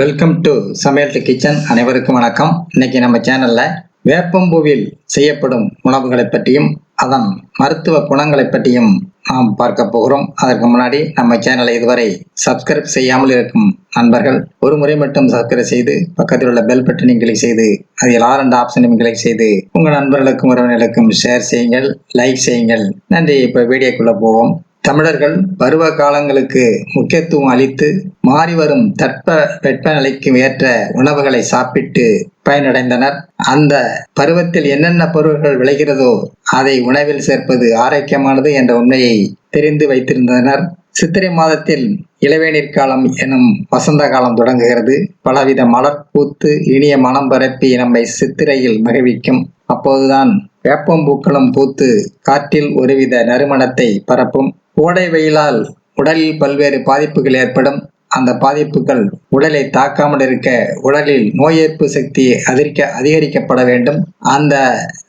Welcome to சமையல் to kitchen அனைவருக்கும் வணக்கம். இன்னைக்கு நம்ம சேனல்ல வேப்பம்பூவில் செய்யப்படும் உணவுகளை பற்றியும் அதன் மருத்துவ குணங்களை பற்றியும் நாம் பார்க்க போகிறோம். அதற்கு முன்னாடி நம்ம சேனலை இதுவரை சப்ஸ்கிரைப் செய்யாமல் இருக்கும் நண்பர்கள் ஒரு முறை மட்டும் சப்ஸ்கிரைப் செய்து பக்கத்தில் உள்ள பெல் பட்டனையும் கிளிக் செய்து அதில் ஆர் அண்ட் ஆப்ஷனையும் கிளிக் செய்து உங்கள் நண்பர்களுக்கும் உறவினர்களுக்கும் ஷேர் செய்யுங்கள் லைக் செய்யுங்கள். நன்றி. இப்போ வீடியோக்குள்ளே போவோம். தமிழர்கள் பருவ காலங்களுக்கு முக்கியத்துவம் அளித்து மாறி வரும் தட்ப வெப்பநிலைக்கு ஏற்ற உணவுகளை சாப்பிட்டு பயனடைந்தனர். அந்த பருவத்தில் என்னென்ன பொருட்கள் விளைகிறதோ அதை உணவில் சேர்ப்பது ஆரோக்கியமானது என்ற உண்மையை தெரிந்து வைத்திருந்தனர். சித்திரை மாதத்தில் இளவேநீர் காலம் எனும் வசந்த காலம் தொடங்குகிறது. பலவித மலர் பூத்து இனிய மனம் பரப்பி நம்மை சித்திரையில் மகிழ்விக்கும். அப்போதுதான் வேப்பம் பூக்களும் பூத்து காற்றில் ஒருவித நறுமணத்தை பரப்பும். கோடை வெயிலால் உடலில் பல்வேறு பாதிப்புகள் ஏற்படும். அந்த பாதிப்புகள் உடலை தாக்காமல் இருக்க உடலில் நோய் எதிர்ப்பு சக்தி அதிகரிக்க அதிகரிக்கப்பட வேண்டும். அந்த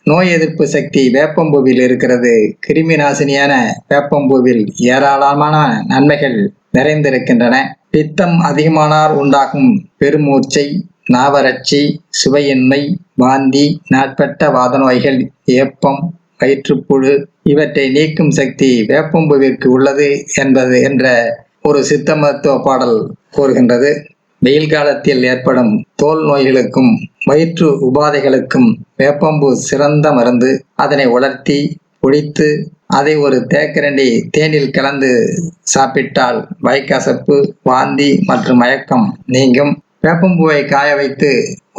நோய் எதிர்ப்பு சக்தி வேப்பம்பூவில் இருக்கிறது. கிருமி நாசினியான வேப்பம்பூவில் ஏராளமான நன்மைகள் நிறைந்திருக்கின்றன. பித்தம் அதிகமானால் உண்டாகும் பெருமூச்சை நாவறட்சி சுவையின்மை வாந்தி நாட்பட்ட வாத நோய்கள் ஏப்பம் வயிற்றுப்புழு இவற்றை நீக்கும் சக்தி வேப்பம்பூவிற்கு உள்ளது என்பது என்ற ஒரு சித்த மருத்துவ பாடல் கூறுகின்றது. வெயில் காலத்தில் ஏற்படும் தோல் நோய்களுக்கும் வயிற்று உபாதைகளுக்கும் வேப்பம்பூ சிறந்த மருந்து. அதனை உலர்த்தி ஒழித்து அதை ஒரு தேக்கரண்டி தேனில் கலந்து சாப்பிட்டால் வயக்கசப்பு வாந்தி மற்றும் மயக்கம் நீங்கும். வேப்பம்பூவை காய வைத்து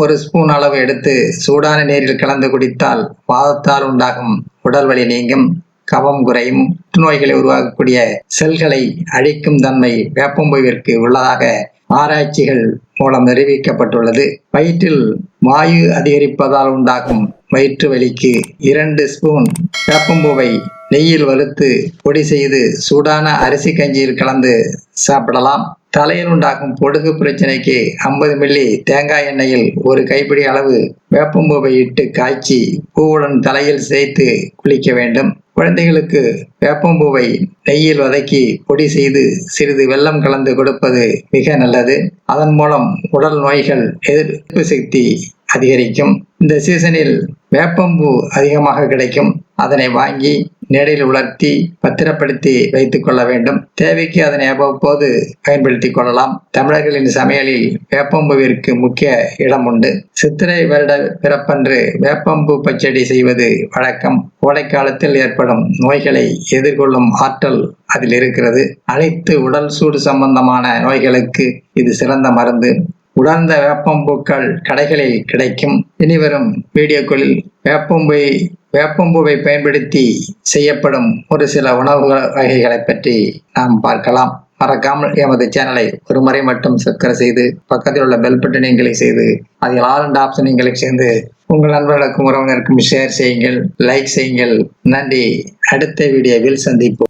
ஒரு ஸ்பூன் அளவு எடுத்து சூடான நீரில் கலந்து குடித்தால் வாதத்தால் உண்டாகும் உடல் வலி நீங்கும் கவம் குறையும் புற்றுநோய்களை உருவாக்கக்கூடிய செல்களை அழிக்கும் தன்மை வேப்பம்பூவிற்கு உள்ளதாக ஆராய்ச்சிகள் மூலம் நிரூபிக்கப்பட்டுள்ளது. வயிற்றில் வாயு அதிகரிப்பதால் உண்டாகும் வயிற்று வலிக்கு இரண்டு ஸ்பூன் வேப்பம்பூவை நெய்யில் வறுத்து பொடி செய்து சூடான அரிசி கஞ்சியில் கலந்து சாப்பிடலாம். தலையில் உண்டாகும் பொடுகு பிரச்சனைக்கு ஐம்பது மில்லி தேங்காய் எண்ணெயில் ஒரு கைப்பிடி அளவு வேப்பம்பூவை இட்டு காய்ச்சி பூவுடன் தலையில் சேர்த்து குளிக்க வேண்டும். குழந்தைகளுக்கு வேப்பம்பூவை நெய்யில் வதக்கி பொடி செய்து சிறிது வெள்ளம் கலந்து கொடுப்பது மிக நல்லது. அதன் மூலம் உடல் நோய்கள் எதிர்ப்பு சக்தி அதிகரிக்கும். இந்த சீசனில் வேப்பம்பூ அதிகமாக கிடைக்கும். அதனை வாங்கி நேரில் உலர்த்தி பத்திரப்படுத்தி வைத்துக் கொள்ள வேண்டும். தேவைக்கு அதனை அவ்வப்போது பயன்படுத்திக் கொள்ளலாம். தமிழர்களின் சமையலில் வேப்பம்புவிற்கு முக்கிய இடம் உண்டு. சித்திரை வருட பிறப்பன்று வேப்பம்பூ பச்சடி செய்வது வழக்கம். கோடை காலத்தில் ஏற்படும் நோய்களை எதிர்கொள்ளும் ஆற்றல் அதில் இருக்கிறது. அனைத்து உடல் சூடு சம்பந்தமான நோய்களுக்கு இது சிறந்த மருந்து. உலர்ந்த வேப்பம்பூக்கள் கடைகளில் கிடைக்கும். இனிவரும் வீடியோக்களில் வேப்பம்பூ வேப்பம்பூவை பயன்படுத்தி செய்யப்படும் ஒரு சில உணவு வகைகளை பற்றி நாம் பார்க்கலாம். மறக்காமல் எமது சேனலை ஒரு முறை மட்டும் சப்ஸ்கிரைப் செய்து பக்கத்தில் உள்ள பெல் பட்டனை கிளிக் செய்து அதில் ஆல் அண்ட் ஆப்ஷனை கிளிக் செய்து உங்கள் நண்பர்களுக்கும் உறவினருக்கும் ஷேர் செய்யுங்கள் லைக் செய்யுங்கள். நன்றி. அடுத்த வீடியோவில் சந்திப்போம்.